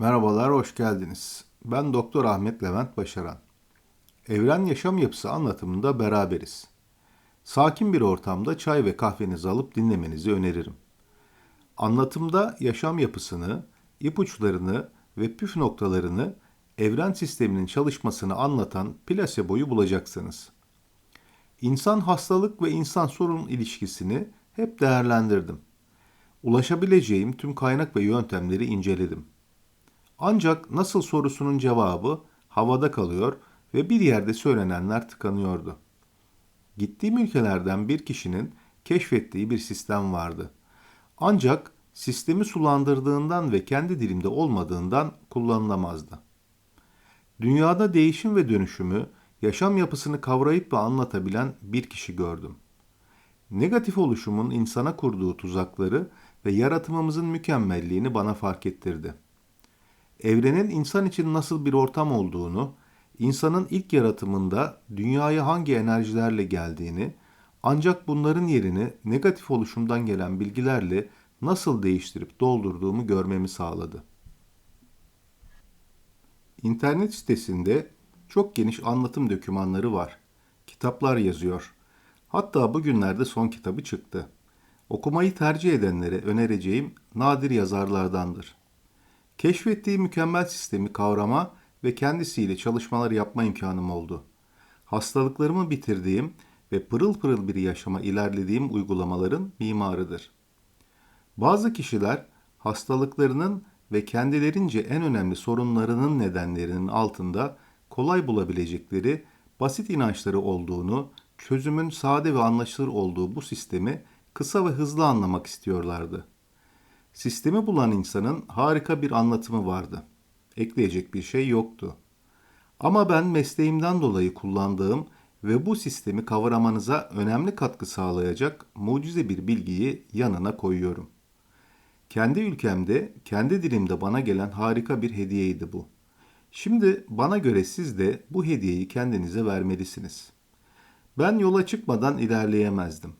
Merhabalar, hoş geldiniz. Ben Doktor Ahmet Levent Başaran. Evren Yaşam Yapısı anlatımında beraberiz. Sakin bir ortamda çay ve kahvenizi alıp dinlemenizi öneririm. Anlatımda yaşam yapısını, ipuçlarını ve püf noktalarını evren sisteminin çalışmasını anlatan plaseboyu bulacaksınız. İnsan hastalık ve insan sorun ilişkisini hep değerlendirdim. Ulaşabileceğim tüm kaynak ve yöntemleri inceledim. Ancak nasıl sorusunun cevabı havada kalıyor ve bir yerde söylenenler tıkanıyordu. Gittiğim ülkelerden bir kişinin keşfettiği bir sistem vardı. Ancak sistemi sulandırdığından ve kendi dilimde olmadığından kullanılamazdı. Dünyada değişim ve dönüşümü, yaşam yapısını kavrayıp ve anlatabilen bir kişi gördüm. Negatif oluşumun insana kurduğu tuzakları ve yaratımımızın mükemmelliğini bana fark ettirdi. Evrenin insan için nasıl bir ortam olduğunu, insanın ilk yaratımında dünyaya hangi enerjilerle geldiğini, ancak bunların yerini negatif oluşumdan gelen bilgilerle nasıl değiştirip doldurduğumu görmemi sağladı. İnternet sitesinde çok geniş anlatım dokümanları var. Kitaplar yazıyor. Hatta bugünlerde son kitabı çıktı. Okumayı tercih edenlere önereceğim nadir yazarlardandır. Keşfettiği mükemmel sistemi kavrama ve kendisiyle çalışmalar yapma imkanım oldu. Hastalıklarımı bitirdiğim ve pırıl pırıl bir yaşama ilerlediğim uygulamaların mimarıdır. Bazı kişiler hastalıklarının ve kendilerince en önemli sorunlarının nedenlerinin altında kolay bulabilecekleri basit inançları olduğunu, çözümün sade ve anlaşılır olduğu bu sistemi kısa ve hızlı anlamak istiyorlardı. Sistemi bulan insanın harika bir anlatımı vardı. Ekleyecek bir şey yoktu. Ama ben mesleğimden dolayı kullandığım ve bu sistemi kavramanıza önemli katkı sağlayacak mucize bir bilgiyi yanına koyuyorum. Kendi ülkemde, kendi dilimde bana gelen harika bir hediyeydi bu. Şimdi bana göre siz de bu hediyeyi kendinize vermelisiniz. Ben yola çıkmadan ilerleyemezdim.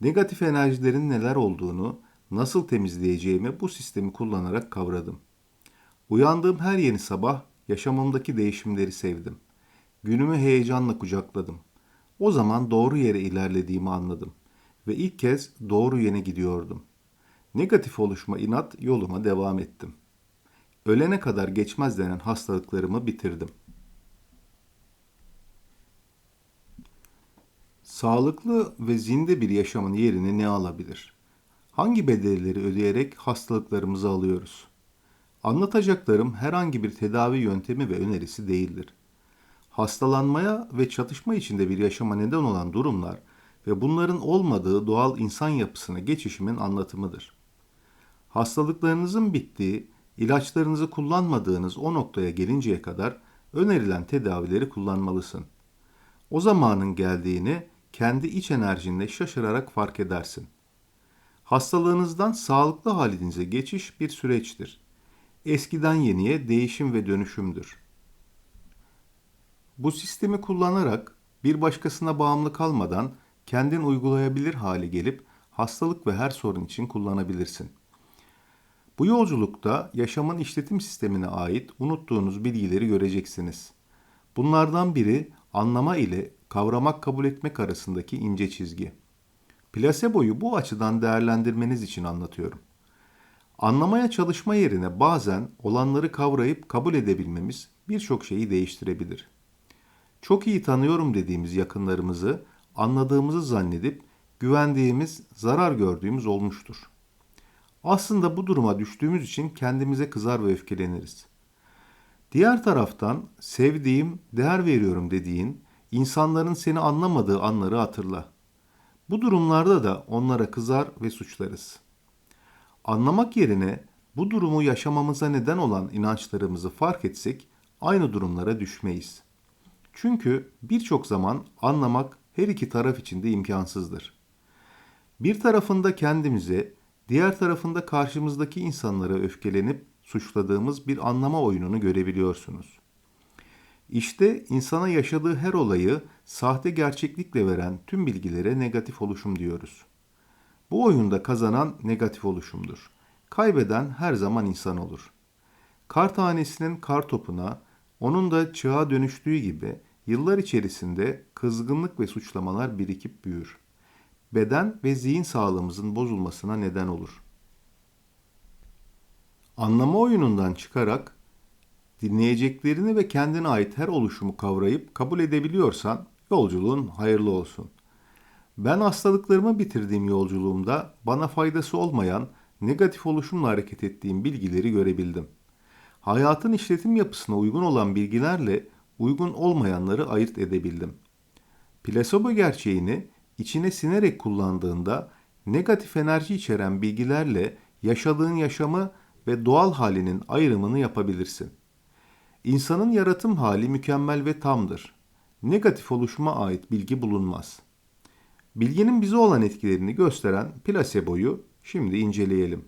Negatif enerjilerin neler olduğunu, nasıl temizleyeceğimi bu sistemi kullanarak kavradım. Uyandığım her yeni sabah yaşamımdaki değişimleri sevdim. Günümü heyecanla kucakladım. O zaman doğru yere ilerlediğimi anladım ve ilk kez doğru yöne gidiyordum. Negatif oluşma inat yoluma devam ettim. Ölene kadar geçmez denen hastalıklarımı bitirdim. Sağlıklı ve zinde bir yaşamın yerini ne alabilir? Hangi bedelleri ödeyerek hastalıklarımızı alıyoruz? Anlatacaklarım herhangi bir tedavi yöntemi ve önerisi değildir. Hastalanmaya ve çatışma içinde bir yaşama neden olan durumlar ve bunların olmadığı doğal insan yapısına geçişimin anlatımıdır. Hastalıklarınızın bittiği, ilaçlarınızı kullanmadığınız o noktaya gelinceye kadar önerilen tedavileri kullanmalısın. O zamanın geldiğini kendi iç enerjinle şaşırarak fark edersin. Hastalığınızdan sağlıklı halinize geçiş bir süreçtir. Eskiden yeniye değişim ve dönüşümdür. Bu sistemi kullanarak bir başkasına bağımlı kalmadan kendin uygulayabilir hale gelip hastalık ve her sorun için kullanabilirsin. Bu yolculukta yaşamın işletim sistemine ait unuttuğunuz bilgileri göreceksiniz. Bunlardan biri anlama ile kavramak kabul etmek arasındaki ince çizgi. Plasebo'yu bu açıdan değerlendirmeniz için anlatıyorum. Anlamaya çalışma yerine bazen olanları kavrayıp kabul edebilmemiz birçok şeyi değiştirebilir. Çok iyi tanıyorum dediğimiz yakınlarımızı anladığımızı zannedip güvendiğimiz, zarar gördüğümüz olmuştur. Aslında bu duruma düştüğümüz için kendimize kızar ve öfkeleniriz. Diğer taraftan sevdiğim, değer veriyorum dediğin insanların seni anlamadığı anları hatırla. Bu durumlarda da onlara kızar ve suçlarız. Anlamak yerine bu durumu yaşamamıza neden olan inançlarımızı fark etsek aynı durumlara düşmeyiz. Çünkü birçok zaman anlamak her iki taraf için de imkansızdır. Bir tarafında kendimize, diğer tarafında karşımızdaki insanlara öfkelenip suçladığımız bir anlama oyununu görebiliyorsunuz. İşte insana yaşadığı her olayı sahte gerçeklikle veren tüm bilgilere negatif oluşum diyoruz. Bu oyunda kazanan negatif oluşumdur. Kaybeden her zaman insan olur. kar tanesinin kar topuna, onun da çığa dönüştüğü gibi yıllar içerisinde kızgınlık ve suçlamalar birikip büyür. Beden ve zihin sağlığımızın bozulmasına neden olur. Anlama oyunundan çıkarak dinleyeceklerini ve kendine ait her oluşumu kavrayıp kabul edebiliyorsan yolculuğun hayırlı olsun. Ben hastalıklarımı bitirdiğim yolculuğumda bana faydası olmayan negatif oluşumla hareket ettiğim bilgileri görebildim. Hayatın işletim yapısına uygun olan bilgilerle uygun olmayanları ayırt edebildim. Plasebo gerçeğini içine sinerek kullandığında negatif enerji içeren bilgilerle yaşadığın yaşamı ve doğal halinin ayrımını yapabilirsin. İnsanın yaratım hali mükemmel ve tamdır. Negatif oluşuma ait bilgi bulunmaz. Bilginin bize olan etkilerini gösteren plaseboyu şimdi inceleyelim.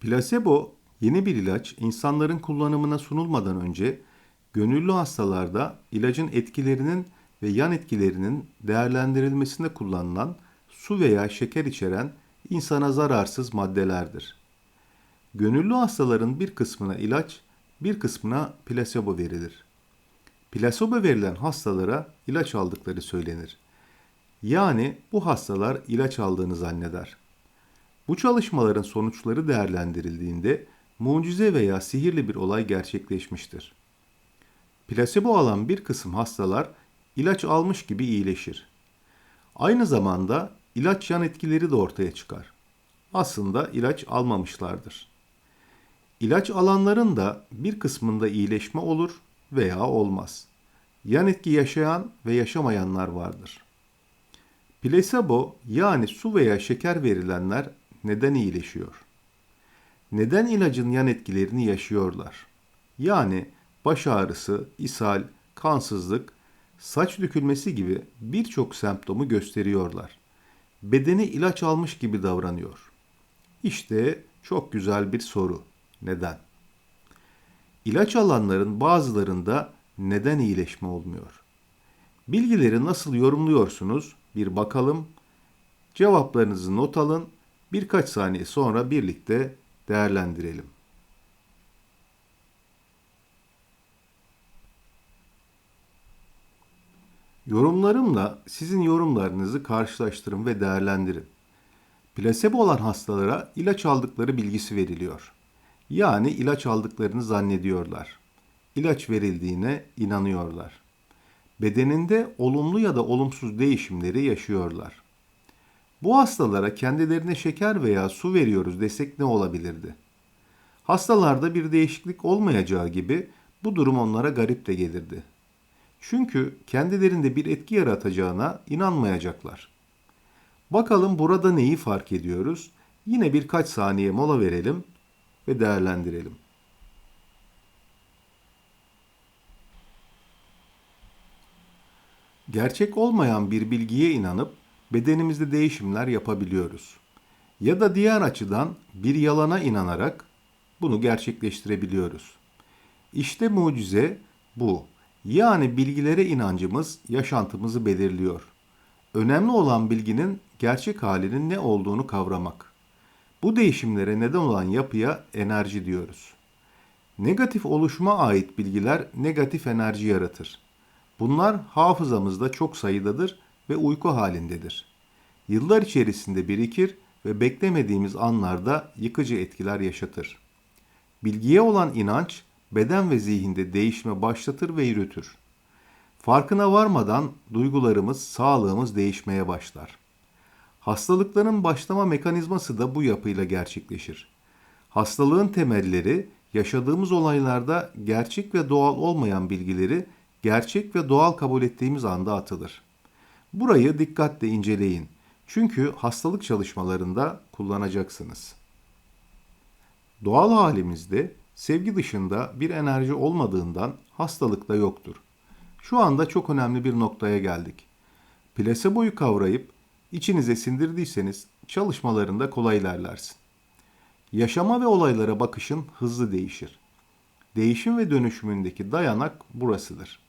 Plasebo yeni bir ilaç insanların kullanımına sunulmadan önce gönüllü hastalarda ilacın etkilerinin ve yan etkilerinin değerlendirilmesinde kullanılan su veya şeker içeren insana zararsız maddelerdir. Gönüllü hastaların bir kısmına ilaç, bir kısmına plasebo verilir. Plasebo verilen hastalara ilaç aldıkları söylenir. Yani bu hastalar ilaç aldığını zanneder. Bu çalışmaların sonuçları değerlendirildiğinde mucize veya sihirli bir olay gerçekleşmiştir. Plasebo alan bir kısım hastalar ilaç almış gibi iyileşir. Aynı zamanda ilaç yan etkileri de ortaya çıkar. Aslında ilaç almamışlardır. İlaç alanların da bir kısmında iyileşme olur veya olmaz. Yan etki yaşayan ve yaşamayanlar vardır. Plasebo yani su veya şeker verilenler neden iyileşiyor? Neden ilacın yan etkilerini yaşıyorlar? Yani baş ağrısı, ishal, kansızlık, saç dökülmesi gibi birçok semptomu gösteriyorlar. Bedeni ilaç almış gibi davranıyor. İşte çok güzel bir soru. Neden? İlaç alanların bazılarında neden iyileşme olmuyor? Bilgileri nasıl yorumluyorsunuz? Bir bakalım. Cevaplarınızı not alın. Birkaç saniye sonra birlikte değerlendirelim. Yorumlarımla sizin yorumlarınızı karşılaştırın ve değerlendirin. Plasebo olan hastalara ilaç aldıkları bilgisi veriliyor. Yani ilaç aldıklarını zannediyorlar. İlaç verildiğine inanıyorlar. Bedeninde olumlu ya da olumsuz değişimleri yaşıyorlar. Bu hastalara kendilerine şeker veya su veriyoruz desek ne olabilirdi? Hastalarda bir değişiklik olmayacağı gibi bu durum onlara garip de gelirdi. Çünkü kendilerinde bir etki yaratacağına inanmayacaklar. Bakalım burada neyi fark ediyoruz? Yine birkaç saniye mola verelim ve değerlendirelim. Gerçek olmayan bir bilgiye inanıp bedenimizde değişimler yapabiliyoruz. Ya da diğer açıdan bir yalana inanarak bunu gerçekleştirebiliyoruz. İşte mucize bu. Yani bilgilere inancımız yaşantımızı belirliyor. Önemli olan bilginin gerçek halinin ne olduğunu kavramak. Bu değişimlere neden olan yapıya enerji diyoruz. Negatif oluşuma ait bilgiler negatif enerji yaratır. Bunlar hafızamızda çok sayıdadır ve uyku halindedir. Yıllar içerisinde birikir ve beklemediğimiz anlarda yıkıcı etkiler yaşatır. Bilgiye olan inanç beden ve zihinde değişme başlatır ve yürütür. Farkına varmadan duygularımız, sağlığımız değişmeye başlar. Hastalıkların başlama mekanizması da bu yapıyla gerçekleşir. Hastalığın temelleri yaşadığımız olaylarda gerçek ve doğal olmayan bilgileri gerçek ve doğal kabul ettiğimiz anda atılır. Burayı dikkatle inceleyin. Çünkü hastalık çalışmalarında kullanacaksınız. Doğal halimizde sevgi dışında bir enerji olmadığından hastalık da yoktur. Şu anda çok önemli bir noktaya geldik. Plaseboyu kavrayıp içinize sindirdiyseniz çalışmalarında kolay ilerlersin. Yaşama ve olaylara bakışın hızlı değişir. Değişim ve dönüşümündeki dayanak burasıdır.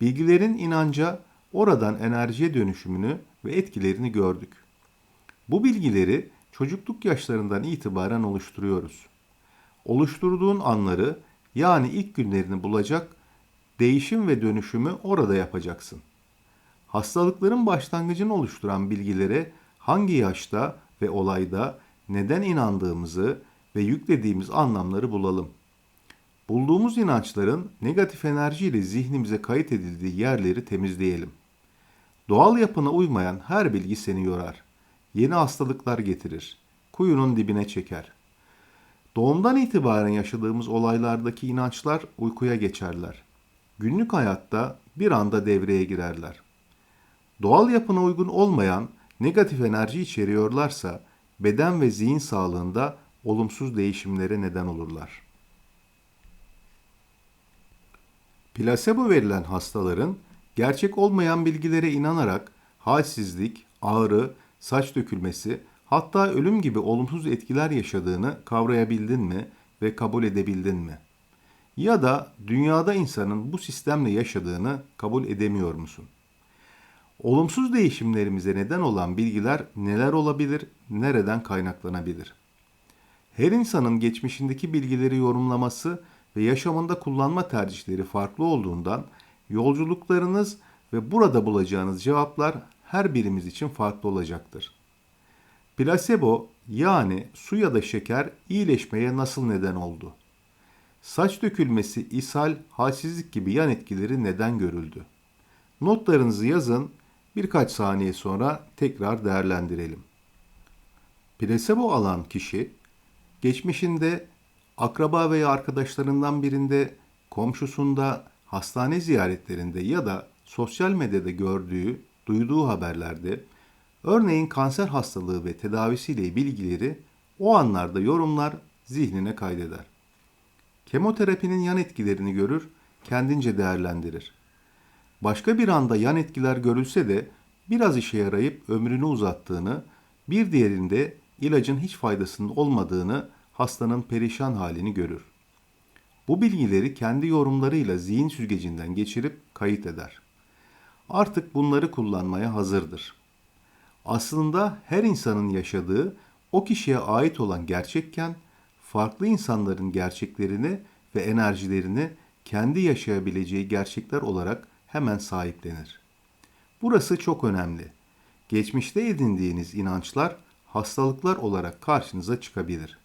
Bilgilerin inanca, oradan enerjiye dönüşümünü ve etkilerini gördük. Bu bilgileri çocukluk yaşlarından itibaren oluşturuyoruz. Oluşturduğun anları yani ilk günlerini bulacak, değişim ve dönüşümü orada yapacaksın. Hastalıkların başlangıcını oluşturan bilgilere hangi yaşta ve olayda neden inandığımızı ve yüklediğimiz anlamları bulalım. Bulduğumuz inançların negatif enerjiyle zihnimize kayıt edildiği yerleri temizleyelim. Doğal yapına uymayan her bilgi seni yorar. Yeni hastalıklar getirir. Kuyunun dibine çeker. Doğumdan itibaren yaşadığımız olaylardaki inançlar uykuya geçerler. Günlük hayatta bir anda devreye girerler. Doğal yapına uygun olmayan negatif enerji içeriyorlarsa beden ve zihin sağlığında olumsuz değişimlere neden olurlar. Plasebo verilen hastaların gerçek olmayan bilgilere inanarak halsizlik, ağrı, saç dökülmesi, hatta ölüm gibi olumsuz etkiler yaşadığını kavrayabildin mi ve kabul edebildin mi? Ya da dünyada insanın bu sistemle yaşadığını kabul edemiyor musun? Olumsuz değişimlerimize neden olan bilgiler neler olabilir, nereden kaynaklanabilir? Her insanın geçmişindeki bilgileri yorumlaması ve yaşamında kullanma tercihleri farklı olduğundan yolculuklarınız ve burada bulacağınız cevaplar her birimiz için farklı olacaktır. Plasebo yani su ya da şeker iyileşmeye nasıl neden oldu? Saç dökülmesi, ishal, halsizlik gibi yan etkileri neden görüldü? Notlarınızı yazın, birkaç saniye sonra tekrar değerlendirelim. Plasebo alan kişi, geçmişinde akraba veya arkadaşlarından birinde, komşusunda, hastane ziyaretlerinde ya da sosyal medyada gördüğü, duyduğu haberlerde örneğin kanser hastalığı ve tedavisiyle bilgileri o anlarda yorumlar, zihnine kaydeder. Kemoterapinin yan etkilerini görür, kendince değerlendirir. Başka bir anda yan etkiler görülse de biraz işe yarayıp ömrünü uzattığını, bir diğerinde ilacın hiç faydasının olmadığını, hastanın perişan halini görür. Bu bilgileri kendi yorumlarıyla zihin süzgecinden geçirip kayıt eder. Artık bunları kullanmaya hazırdır. Aslında her insanın yaşadığı o kişiye ait olan gerçekken farklı insanların gerçeklerini ve enerjilerini kendi yaşayabileceği gerçekler olarak hemen sahiplenir. Burası çok önemli. Geçmişte edindiğiniz inançlar hastalıklar olarak karşınıza çıkabilir.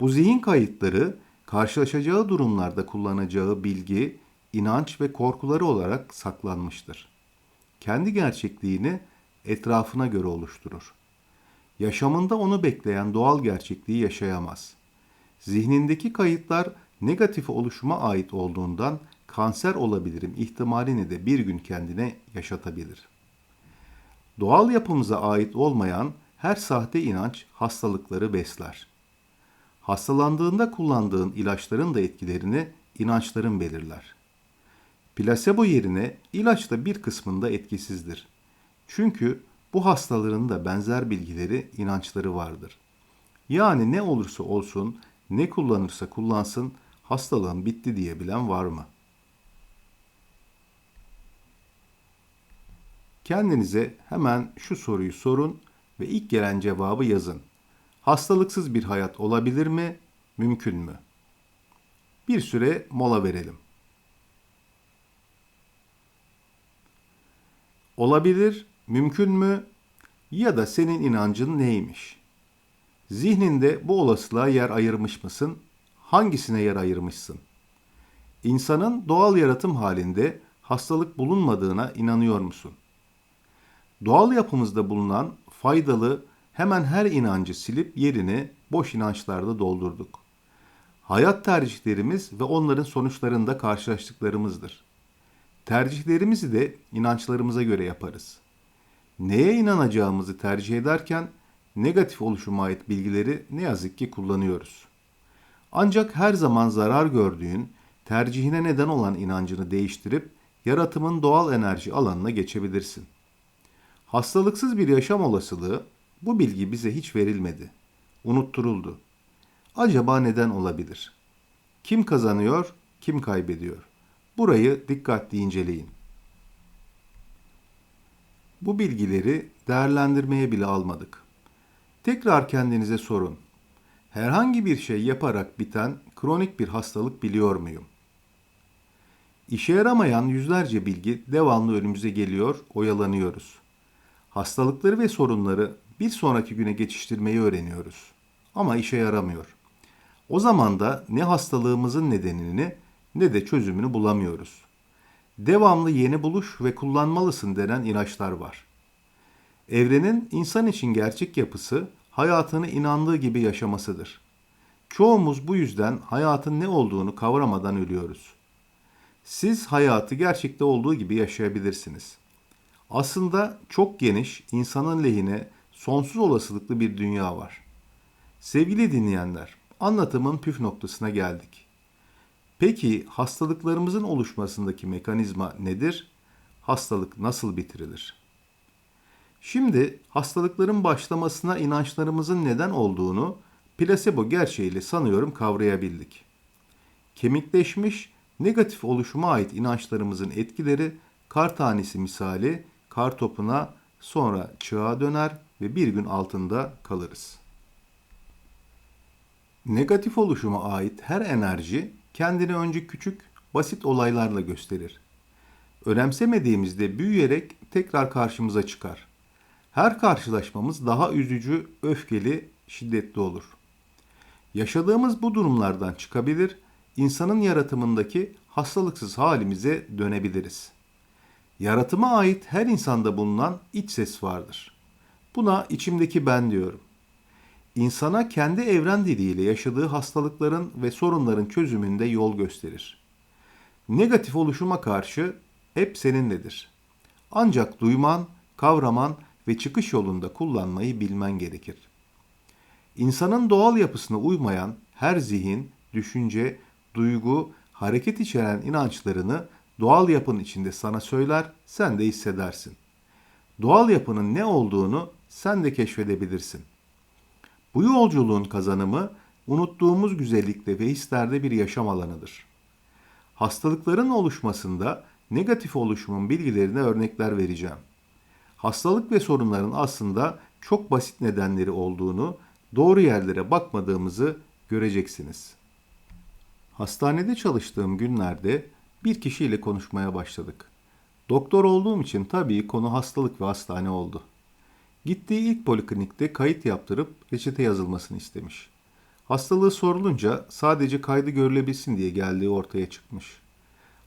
Bu zihin kayıtları karşılaşacağı durumlarda kullanacağı bilgi, inanç ve korkuları olarak saklanmıştır. Kendi gerçekliğini etrafına göre oluşturur. Yaşamında onu bekleyen doğal gerçekliği yaşayamaz. Zihnindeki kayıtlar negatif oluşuma ait olduğundan kanser olabilirim ihtimalini de bir gün kendine yaşatabilir. Doğal yapımıza ait olmayan her sahte inanç hastalıkları besler. Hastalandığında kullandığın ilaçların da etkilerini inançların belirler. Plasebo yerine ilaç da bir kısmında etkisizdir. Çünkü bu hastaların da benzer bilgileri, inançları vardır. Yani ne olursa olsun, ne kullanırsa kullansın, hastalığın bitti diyebilen var mı? Kendinize hemen şu soruyu sorun ve ilk gelen cevabı yazın. Hastalıksız bir hayat olabilir mi? Mümkün mü? Bir süre mola verelim. Olabilir, mümkün mü? Ya da senin inancın neymiş? Zihninde bu olasılığa yer ayırmış mısın? Hangisine yer ayırmışsın? İnsanın doğal yaratım halinde hastalık bulunmadığına inanıyor musun? Doğal yapımızda bulunan faydalı hemen her inancı silip yerini boş inançlarda doldurduk. Hayat tercihlerimiz ve onların sonuçlarında karşılaştıklarımızdır. Tercihlerimizi de inançlarımıza göre yaparız. Neye inanacağımızı tercih ederken negatif oluşuma ait bilgileri ne yazık ki kullanıyoruz. Ancak her zaman zarar gördüğün, tercihine neden olan inancını değiştirip yaratımın doğal enerji alanına geçebilirsin. Hastalıksız bir yaşam olasılığı bu bilgi bize hiç verilmedi. Unutturuldu. Acaba neden olabilir? Kim kazanıyor, kim kaybediyor? Burayı dikkatli inceleyin. Bu bilgileri değerlendirmeye bile almadık. Tekrar kendinize sorun. Herhangi bir şey yaparak biten kronik bir hastalık biliyor muyum? İşe yaramayan yüzlerce bilgi devamlı önümüze geliyor, oyalanıyoruz. Hastalıkları ve sorunları bir sonraki güne geçiştirmeyi öğreniyoruz. Ama işe yaramıyor. O zaman da ne hastalığımızın nedenini ne de çözümünü bulamıyoruz. Devamlı yeni buluş ve kullanmalısın denen inançlar var. Evrenin insan için gerçek yapısı hayatını inandığı gibi yaşamasıdır. Çoğumuz bu yüzden hayatın ne olduğunu kavramadan ölüyoruz. Siz hayatı gerçekte olduğu gibi yaşayabilirsiniz. Aslında çok geniş, insanın lehine sonsuz olasılıklı bir dünya var. Sevgili dinleyenler, anlatımın püf noktasına geldik. Peki hastalıklarımızın oluşmasındaki mekanizma nedir? Hastalık nasıl bitirilir? Şimdi hastalıkların başlamasına inançlarımızın neden olduğunu plasebo gerçeğiyle sanıyorum kavrayabildik. Kemikleşmiş, negatif oluşuma ait inançlarımızın etkileri kar tanesi misali kar topuna sonra çığa döner ve bir gün altında kalırız. Negatif oluşuma ait her enerji kendini önce küçük, basit olaylarla gösterir. Önemsemediğimizde büyüyerek tekrar karşımıza çıkar. Her karşılaşmamız daha üzücü, öfkeli, şiddetli olur. Yaşadığımız bu durumlardan çıkabilir, insanın yaratımındaki hastalıksız halimize dönebiliriz. Yaratıma ait her insanda bulunan iç ses vardır. Buna içimdeki ben diyorum. İnsana kendi evren diliyle yaşadığı hastalıkların ve sorunların çözümünde yol gösterir. Negatif oluşuma karşı hep seninledir. Ancak duyman, kavraman ve çıkış yolunda kullanmayı bilmen gerekir. İnsanın doğal yapısına uymayan her zihin, düşünce, duygu, hareket içeren inançlarını doğal yapın içinde sana söyler, sen de hissedersin. Doğal yapının ne olduğunu sen de keşfedebilirsin. Bu yolculuğun kazanımı unuttuğumuz güzellikte ve hislerde bir yaşam alanıdır. Hastalıkların oluşmasında negatif oluşumun bilgilerine örnekler vereceğim. Hastalık ve sorunların aslında çok basit nedenleri olduğunu, doğru yerlere bakmadığımızı göreceksiniz. Hastanede çalıştığım günlerde bir kişiyle konuşmaya başladık. Doktor olduğum için tabii konu hastalık ve hastane oldu. Gittiği ilk poliklinikte kayıt yaptırıp reçete yazılmasını istemiş. Hastalığı sorulunca sadece kaydı görülebilsin diye geldiği ortaya çıkmış.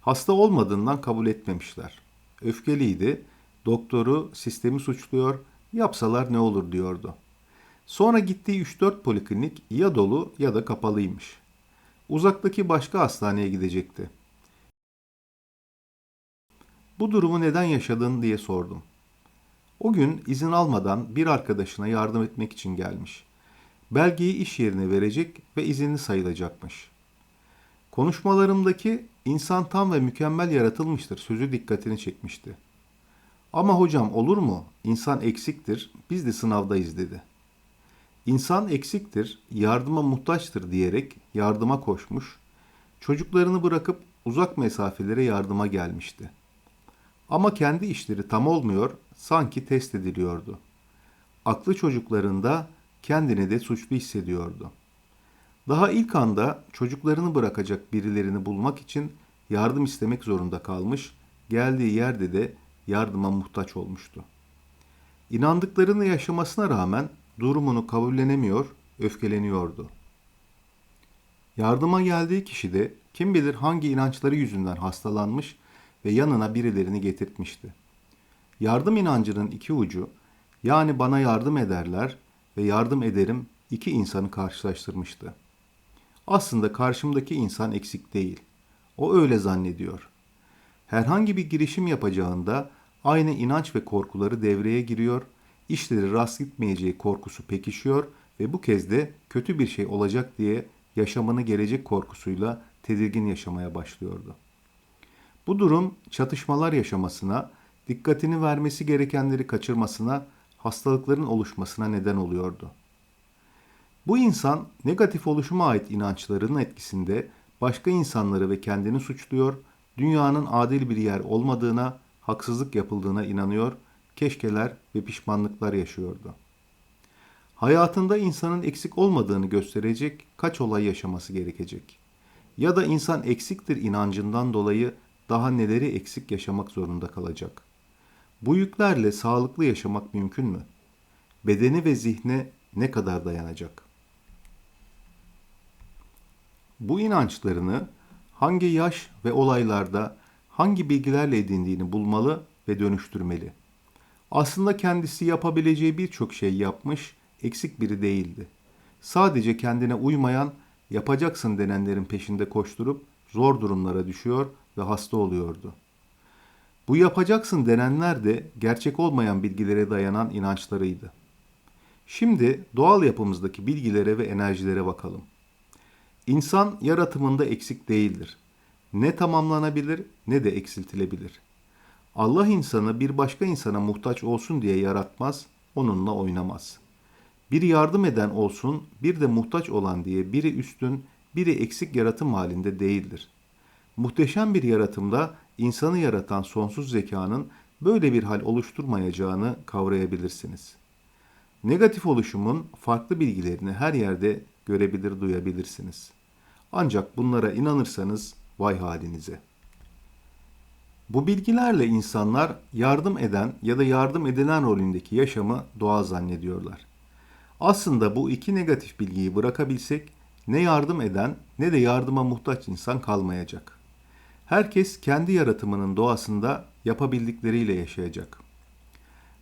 Hasta olmadığından kabul etmemişler. Öfkeliydi, doktoru sistemi suçluyor, yapsalar ne olur diyordu. Sonra gittiği 3-4 poliklinik ya dolu ya da kapalıymış. Uzaktaki başka hastaneye gidecekti. Bu durumu neden yaşadın diye sordum. O gün izin almadan bir arkadaşına yardım etmek için gelmiş. Belgeyi iş yerine verecek ve izinli sayılacakmış. Konuşmalarımdaki insan tam ve mükemmel yaratılmıştır sözü dikkatini çekmişti. Ama hocam olur mu? İnsan eksiktir, biz de sınavdayız dedi. İnsan eksiktir, yardıma muhtaçtır diyerek yardıma koşmuş, çocuklarını bırakıp uzak mesafelere yardıma gelmişti. Ama kendi işleri tam olmuyor, sanki test ediliyordu. Aklı çocuklarında kendini de suçlu hissediyordu. Daha ilk anda çocuklarını bırakacak birilerini bulmak için yardım istemek zorunda kalmış, geldiği yerde de yardıma muhtaç olmuştu. İnandıklarını yaşamasına rağmen durumunu kabullenemiyor, öfkeleniyordu. Yardıma geldiği kişi de kim bilir hangi inançları yüzünden hastalanmış ve yanına birilerini getirtmişti. Yardım inancının iki ucu, yani bana yardım ederler ve yardım ederim iki insanı karşılaştırmıştı. Aslında karşımdaki insan eksik değil. O öyle zannediyor. Herhangi bir girişim yapacağında aynı inanç ve korkuları devreye giriyor, işleri rast gitmeyeceği korkusu pekişiyor ve bu kez de kötü bir şey olacak diye yaşamını gelecek korkusuyla tedirgin yaşamaya başlıyordu. Bu durum çatışmalar yaşamasına, dikkatini vermesi gerekenleri kaçırmasına, hastalıkların oluşmasına neden oluyordu. Bu insan negatif oluşuma ait inançlarının etkisinde başka insanları ve kendini suçluyor, dünyanın adil bir yer olmadığına, haksızlık yapıldığına inanıyor, keşkeler ve pişmanlıklar yaşıyordu. hayatında insanın eksik olmadığını gösterecek kaç olay yaşaması gerekecek? Ya da insan eksiktir inancından dolayı daha neleri eksik yaşamak zorunda kalacak? Bu yüklerle sağlıklı yaşamak mümkün mü? Bedeni ve zihne ne kadar dayanacak? Bu inançlarını hangi yaş ve olaylarda hangi bilgilerle edindiğini bulmalı ve dönüştürmeli. Aslında kendisi yapabileceği birçok şey yapmış, eksik biri değildi. Sadece kendine uymayan, yapacaksın denenlerin peşinde koşturup zor durumlara düşüyor ve hasta oluyordu. Bu yapacaksın denenler de gerçek olmayan bilgilere dayanan inançlarıydı. Şimdi doğal yapımızdaki bilgilere ve enerjilere bakalım. İnsan yaratımında eksik değildir. Ne tamamlanabilir ne de eksiltilebilir. Allah insanı bir başka insana muhtaç olsun diye yaratmaz, onunla oynamaz. Bir yardım eden olsun, bir de muhtaç olan diye biri üstün, biri eksik yaratım halinde değildir. Muhteşem bir yaratımda insanı yaratan sonsuz zekanın böyle bir hal oluşturmayacağını kavrayabilirsiniz. Negatif oluşumun farklı bilgilerini her yerde görebilir, duyabilirsiniz. Ancak bunlara inanırsanız vay halinize. Bu bilgilerle insanlar yardım eden ya da yardım edilen rolündeki yaşamı doğal zannediyorlar. Aslında bu iki negatif bilgiyi bırakabilsek ne yardım eden ne de yardıma muhtaç insan kalmayacak. Herkes kendi yaratımının doğasında yapabildikleriyle yaşayacak.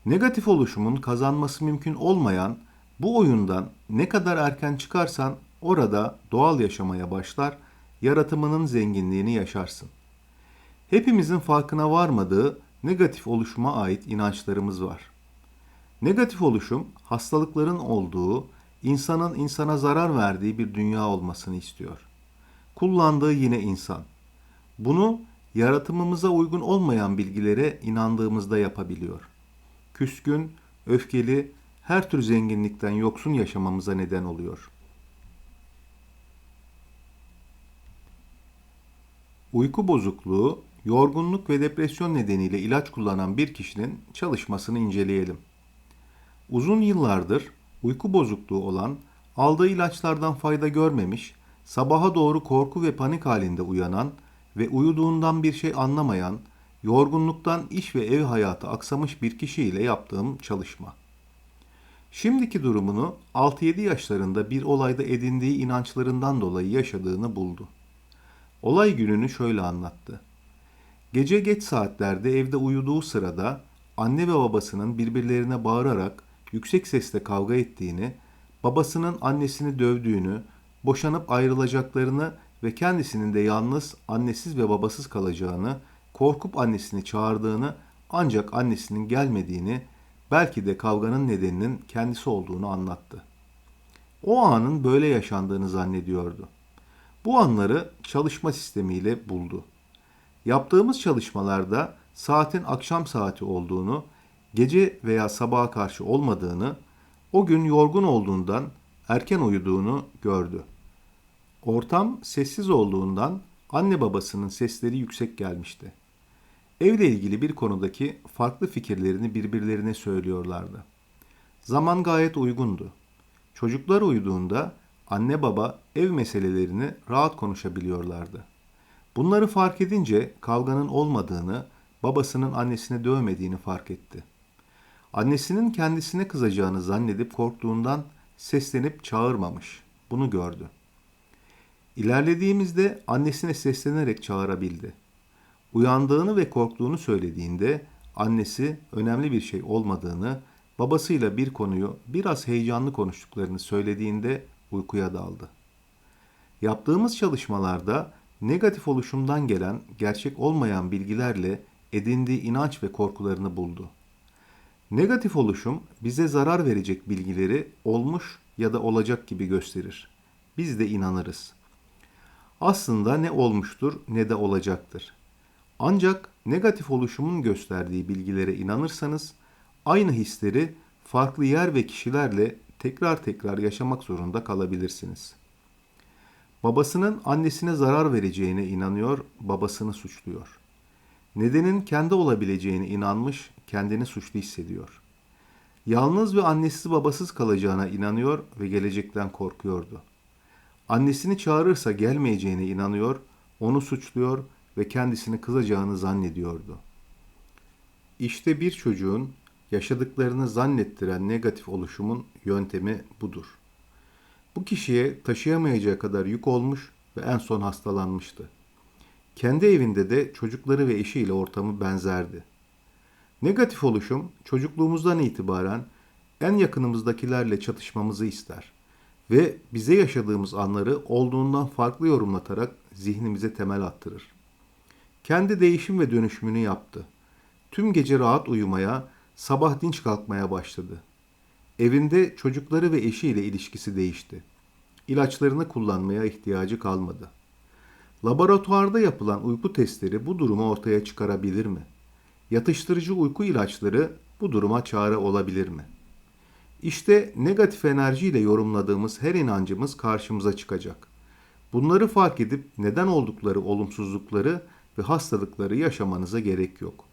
Negatif oluşumun kazanması mümkün olmayan bu oyundan ne kadar erken çıkarsan orada doğal yaşamaya başlar, yaratımının zenginliğini yaşarsın. Hepimizin farkına varmadığı negatif oluşuma ait inançlarımız var. Negatif oluşum hastalıkların olduğu, insanın insana zarar verdiği bir dünya olmasını istiyor. Kullandığı yine insan. Bunu yaratımımıza uygun olmayan bilgilere inandığımızda yapabiliyor. Küskün, öfkeli, her tür zenginlikten yoksun yaşamamıza neden oluyor. Uyku bozukluğu, yorgunluk ve depresyon nedeniyle ilaç kullanan bir kişinin çalışmasını inceleyelim. Uzun yıllardır uyku bozukluğu olan, aldığı ilaçlardan fayda görmemiş, sabaha doğru korku ve panik halinde uyanan ve uyuduğundan bir şey anlamayan, yorgunluktan iş ve ev hayatı aksamış bir kişiyle yaptığım çalışma. Şimdiki durumunu 6-7 yaşlarında bir olayda edindiği inançlarından dolayı yaşadığını buldu. Olay gününü şöyle anlattı. Gece geç saatlerde evde uyuduğu sırada anne ve babasının birbirlerine bağırarak yüksek sesle kavga ettiğini, babasının annesini dövdüğünü, boşanıp ayrılacaklarını ve kendisinin de yalnız, annesiz ve babasız kalacağını, korkup annesini çağırdığını ancak annesinin gelmediğini, belki de kavganın nedeninin kendisi olduğunu anlattı. O anın böyle yaşandığını zannediyordu. Bu anları çalışma sistemiyle buldu. Yaptığımız çalışmalarda saatin akşam saati olduğunu, gece veya sabaha karşı olmadığını, o gün yorgun olduğundan erken uyuduğunu gördü. Ortam sessiz olduğundan anne babasının sesleri yüksek gelmişti. Evle ilgili bir konudaki farklı fikirlerini birbirlerine söylüyorlardı. Zaman gayet uygundu. Çocuklar uyuduğunda anne baba ev meselelerini rahat konuşabiliyorlardı. Bunları fark edince kavganın olmadığını, babasının annesini dövmediğini fark etti. Annesinin kendisine kızacağını zannedip korktuğundan seslenip çağırmamış. Bunu gördü. İlerlediğimizde annesine seslenerek çağırabildi. Uyandığını ve korktuğunu söylediğinde annesi önemli bir şey olmadığını, babasıyla bir konuyu biraz heyecanlı konuştuklarını söylediğinde uykuya daldı. Yaptığımız çalışmalarda negatif oluşumdan gelen gerçek olmayan bilgilerle edindiği inanç ve korkularını buldu. Negatif oluşum bize zarar verecek bilgileri olmuş ya da olacak gibi gösterir. Biz de inanırız. Aslında ne olmuştur ne de olacaktır. Ancak negatif oluşumun gösterdiği bilgilere inanırsanız aynı hisleri farklı yer ve kişilerle tekrar tekrar yaşamak zorunda kalabilirsiniz. Babasının annesine zarar vereceğine inanıyor, babasını suçluyor. Nedenin kendi olabileceğine inanmış, kendini suçlu hissediyor. Yalnız ve annesiz babasız kalacağına inanıyor ve gelecekten korkuyordu. Annesini çağırırsa gelmeyeceğine inanıyor, onu suçluyor ve kendisini kızacağını zannediyordu. İşte bir çocuğun yaşadıklarını zannettiren negatif oluşumun yöntemi budur. Bu kişiye taşıyamayacağı kadar yük olmuş ve en son hastalanmıştı. Kendi evinde de çocukları ve eşiyle ortamı benzerdi. Negatif oluşum çocukluğumuzdan itibaren en yakınımızdakilerle çatışmamızı ister ve bize yaşadığımız anları olduğundan farklı yorumlatarak zihnimize temel attırır. Kendi değişim ve dönüşümünü yaptı. Tüm gece rahat uyumaya, sabah dinç kalkmaya başladı. Evinde çocukları ve eşiyle ilişkisi değişti. İlaçlarını kullanmaya ihtiyacı kalmadı. Laboratuvarda yapılan uyku testleri bu durumu ortaya çıkarabilir mi? Yatıştırıcı uyku ilaçları bu duruma çare olabilir mi? İşte negatif enerjiyle yorumladığımız her inancımız karşımıza çıkacak. Bunları fark edip neden oldukları olumsuzlukları ve hastalıkları yaşamanıza gerek yok.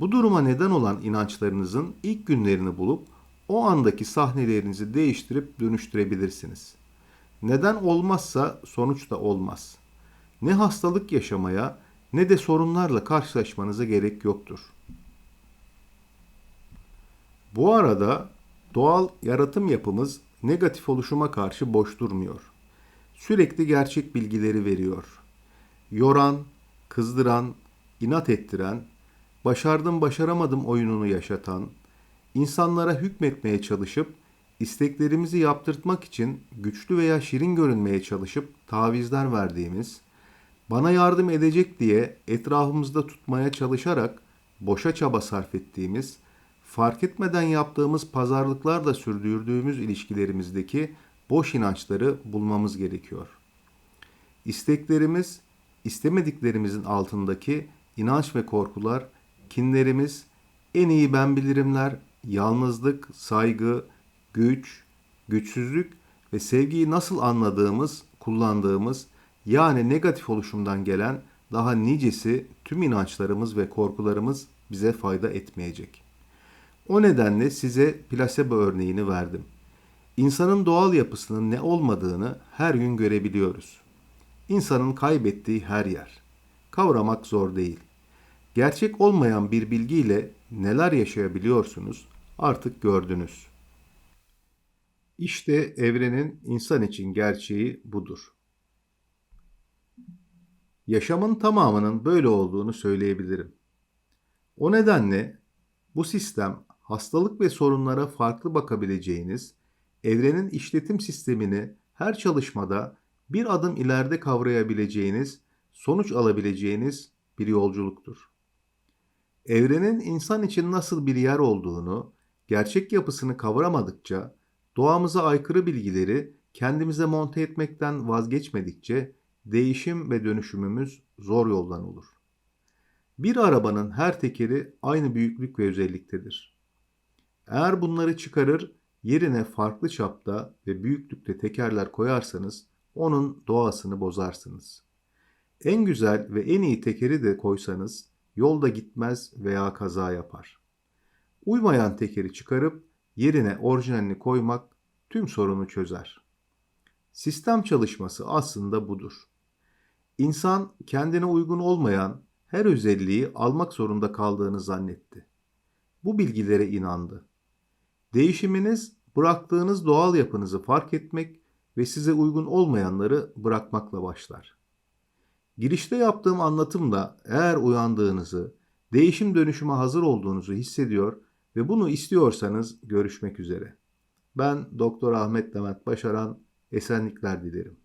Bu duruma neden olan inançlarınızın ilk günlerini bulup o andaki sahnelerinizi değiştirip dönüştürebilirsiniz. Neden olmazsa sonuç da olmaz. Ne hastalık yaşamaya ne de sorunlarla karşılaşmanıza gerek yoktur. Bu arada doğal yaratım yapımız negatif oluşuma karşı boş durmuyor. Sürekli gerçek bilgileri veriyor. Yoran, kızdıran, inat ettiren, başardım başaramadım oyununu yaşatan, insanlara hükmetmeye çalışıp isteklerimizi yaptırtmak için güçlü veya şirin görünmeye çalışıp tavizler verdiğimiz, bana yardım edecek diye etrafımızda tutmaya çalışarak boşa çaba sarf ettiğimiz, fark etmeden yaptığımız pazarlıklarla sürdürdüğümüz ilişkilerimizdeki boş inançları bulmamız gerekiyor. İsteklerimiz, istemediklerimizin altındaki inanç ve korkular, kinlerimiz, en iyi ben bilirimler, yalnızlık, saygı, güç, güçsüzlük ve sevgiyi nasıl anladığımız, kullandığımız yani negatif oluşumdan gelen daha nicesi tüm inançlarımız ve korkularımız bize fayda etmeyecek. O nedenle size plasebo örneğini verdim. İnsanın doğal yapısının ne olmadığını her gün görebiliyoruz. İnsanın kaybettiği her yer. Kavramak zor değil. Gerçek olmayan bir bilgiyle neler yaşayabiliyorsunuz artık gördünüz. İşte evrenin insan için gerçeği budur. Yaşamın tamamının böyle olduğunu söyleyebilirim. O nedenle bu sistem hastalık ve sorunlara farklı bakabileceğiniz, evrenin işletim sistemini her çalışmada bir adım ileride kavrayabileceğiniz, sonuç alabileceğiniz bir yolculuktur. Evrenin insan için nasıl bir yer olduğunu, gerçek yapısını kavramadıkça, doğamıza aykırı bilgileri kendimize monte etmekten vazgeçmedikçe değişim ve dönüşümümüz zor yoldan olur. Bir arabanın her tekeri aynı büyüklük ve özelliktedir. Eğer bunları çıkarır, yerine farklı çapta ve büyüklükte tekerler koyarsanız onun doğasını bozarsınız. En güzel ve en iyi tekeri de koysanız yolda gitmez veya kaza yapar. Uymayan tekeri çıkarıp yerine orijinalini koymak tüm sorunu çözer. Sistem çalışması aslında budur. İnsan kendine uygun olmayan her özelliği almak zorunda kaldığını zannetti. Bu bilgilere inandı. Değişiminiz bıraktığınız doğal yapınızı fark etmek ve size uygun olmayanları bırakmakla başlar. Girişte yaptığım anlatımda eğer uyandığınızı, değişim dönüşüme hazır olduğunuzu hissediyor ve bunu istiyorsanız görüşmek üzere. Ben Doktor Ahmet Demet Başaran, esenlikler dilerim.